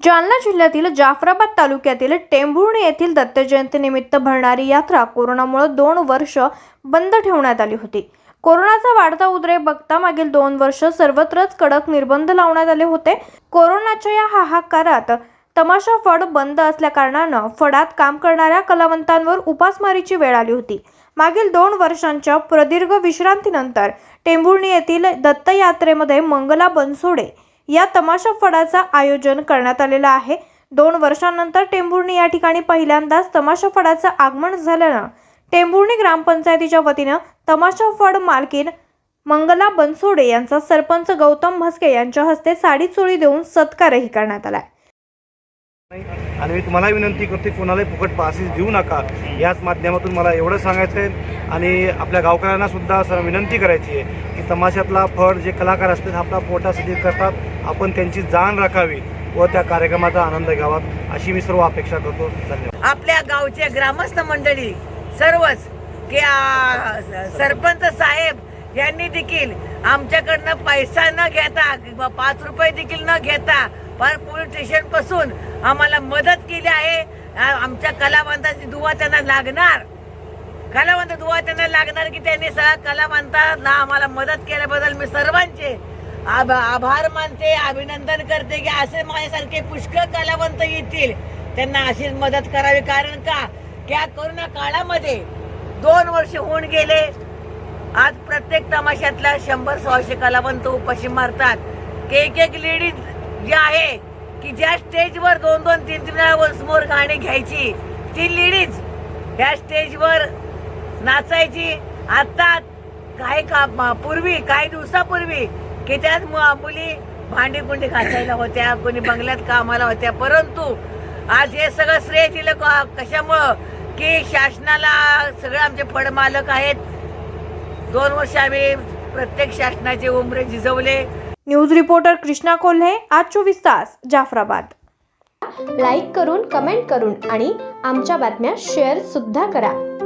जालना जिल्ह्यातील जाफराबाद तालुक्यातील टेंभुर्णी येथील दत्त जयंतीनिमित्त भरणारी यात्रा कोरोनामुळे दोन वर्ष बंद ठेवण्यात आली होती. कोरोनाचा वाढता उद्रेक बघता मागील दोन वर्ष सर्वत्रच कडक निर्बंध लावण्यात आले होते. कोरोनाच्या या हाहाकारात तमाशा फड बंद असल्याकारणानं फडात काम करणाऱ्या कलावंतांवर उपासमारीची वेळ आली होती. मागील दोन वर्षांच्या प्रदीर्घ विश्रांतीनंतर टेंभुर्णी येथील दत्तयात्रेमध्ये मंगला बनसोडे या तमाशा फडाचं आयोजन करण्यात आलेलं आहे. दोन वर्षांनंतर टेंभुर्णी या ठिकाणी पहिल्यांदाच तमाशा फडाचं आगमन झाल्यानं टेंभुर्णी ग्रामपंचायतीच्या वतीनं तमाशा फड मालकीन मंगला बनसोडे यांचा सरपंच गौतम म्हस्के यांच्या हस्ते साडी चोळी देऊन सत्कारही करण्यात आलाय. आणि मी तुम्हाला विनंती करते कोणालाही फुकट पासेस देऊ नका. याच माध्यमातून मला एवढं सांगायचं आहे आणि आपल्या गावकऱ्यांना सुद्धा सर विनंती करायची आहे की तमाशातला फड जे कलाकार असतात आपला पोटासाठी करतात. आपण त्यांची जाण राखावी व त्या कार्यक्रमाचा आनंद घ्यावा अशी मी सर्व अपेक्षा करतो. धन्यवाद. आपल्या गावचे ग्रामस्थ मंडळी सर्वच सरपंच साहेब यांनी देखील आमच्याकडनं पैसा न घेता पाच रुपये देखील न घेता पर पोलीस स्टेशनपासून आम्हाला मदत केली आहे. आमच्या कलावंताची दुवा त्यांना लागणार. कलावंत दुवा त्यांना लागणार की त्यांनी सगळ्या कलावंताला आम्हाला मदत केल्याबद्दल मी सर्वांचे आभ- आभार मानते अभिनंदन करते की असे माझ्यासारखे पुष्कळ कलावंत येतील. त्यांना अशीच मदत करावी. कारण का? त्या कोरोना काळामध्ये दोन वर्ष होऊन गेले. आज प्रत्येक तमाशातल्या शंभर सहाशे कलावंत उपाशी मारतात. की एक एक लेडीज जी आहे की ज्या स्टेजवर दोन दोन तीन तीन समोर गाणी घ्यायची ती लेडीज ह्या स्टेजवर नाचायची. आता काही का पूर्वी काही दिवसापूर्वी की त्याच मु- मुली भांडी कुंडी घासायला होत्या कोणी बंगल्यात कामाला होत्या. परंतु आज हे सगळं श्रेय दिलं क- कशामुळं? की शासनाला सगळे आमचे फड मालक आहेत. दोन वर्ष आम्ही प्रत्येक शासनाचे उमरे झिजवले. न्यूज रिपोर्टर कृष्णा कोल्हे आज चोवीस तास जाफराबाद. लाईक करून कमेंट करून आणि आमच्या बातम्या शेअर सुद्धा करा.